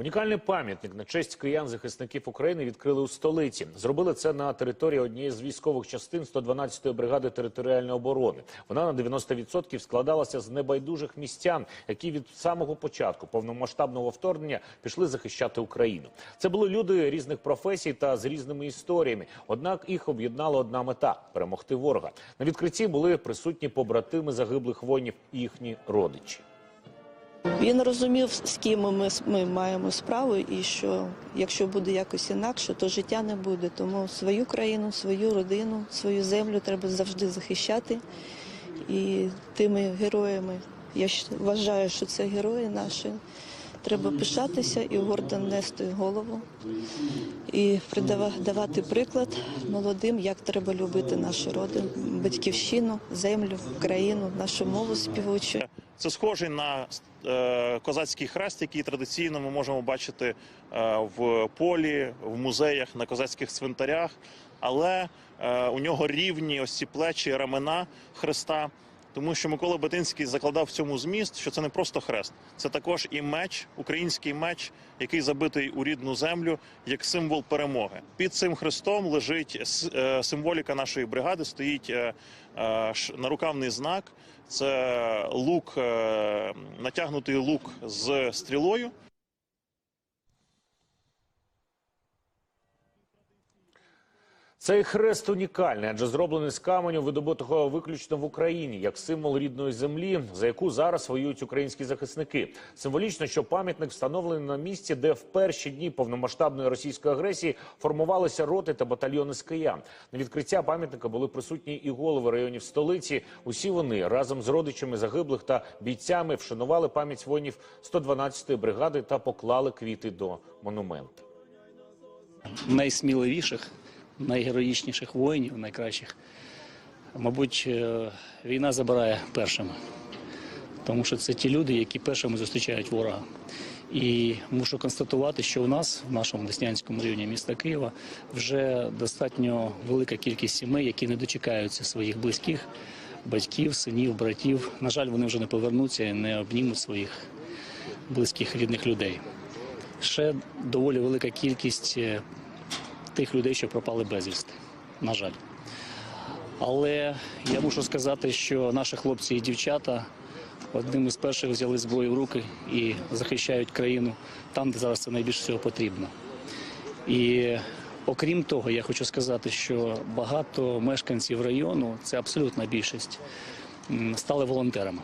Унікальний пам'ятник на честь киян захисників України відкрили у столиці. Зробили це на території однієї з військових частин 112-ї бригади територіальної оборони. Вона на 90% складалася з небайдужих містян, які від самого початку повномасштабного вторгнення пішли захищати Україну. Це були люди різних професій та з різними історіями. Однак їх об'єднала одна мета перемогти ворога. На відкритті були присутні побратими загиблих воїнів і їхні родичі. Він розумів, з ким ми, ми маємо справу, і що якщо буде якось інакше, то життя не буде. Тому свою країну, свою родину, свою землю треба завжди захищати. І тими героями, я вважаю, що це герої наші. Треба пишатися і гордо нести голову, і давати приклад молодим, як треба любити нашу родину, батьківщину, землю, країну, нашу мову співучу. Це схожий на е, козацький хрест, який традиційно ми можемо бачити е, в полі, в музеях, на козацьких цвинтарях. Але е, у нього рівні ось ці плечі, рамена хреста. Тому що Микола Батинський закладав в цьому зміст, що це не просто хрест, це також і меч, український меч, який забитий у рідну землю як символ перемоги. Під цим хрестом лежить е, символіка нашої бригади. Стоїть е, е, нарукавний знак. Це лук, натягнутий лук з стрілою. Цей хрест унікальний, адже зроблений з каменю, видобутого виключно в Україні, як символ рідної землі, за яку зараз воюють українські захисники. Символічно, що пам'ятник встановлений на місці, де в перші дні повномасштабної російської агресії формувалися роти та батальйони з киян. На відкриття пам'ятника були присутні і голови районів столиці. Усі вони разом з родичами загиблих та бійцями вшанували пам'ять воїнів 112-ї бригади та поклали квіти до монументу. найсміливіших, найгероїчніших воїнів, найкращих. Мабуть, е, війна забирає першими, тому що це ті люди, які першими зустрічають ворога. І мушу констатувати, що у нас, в нашому Деснянському районі міста Києва, вже достатньо велика кількість сімей, які не дочекаються своїх близьких, батьків, синів, братів. На жаль, вони вже не повернуться і не обнімуть своїх близьких рідних людей. Ще доволі велика кількість е, тих людей, що пропали безвісти, на жаль. Але я мушу сказати, що наші хлопці і дівчата одним із перших взяли зброю в руки і захищають країну там, де зараз це найбільше всього потрібно. І окрім того, я хочу сказати, що багато мешканців району, це абсолютна більшість, стали волонтерами.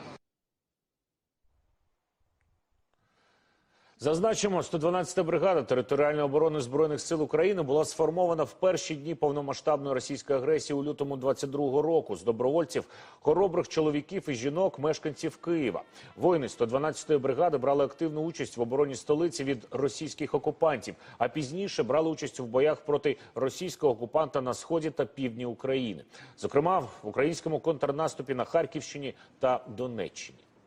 Зазначимо, 112-та бригада територіальної оборони збройних сил України була сформована в перші дні повномасштабної російської агресії у лютому 22-го року з добровольців, хоробрих чоловіків і жінок, мешканців Києва. Воїни 112-ї бригади брали активну участь в обороні столиці від російських окупантів, а пізніше брали участь у боях проти російського окупанта на сході та півдні України, зокрема в українському контрнаступі на Харківщині та Донеччині.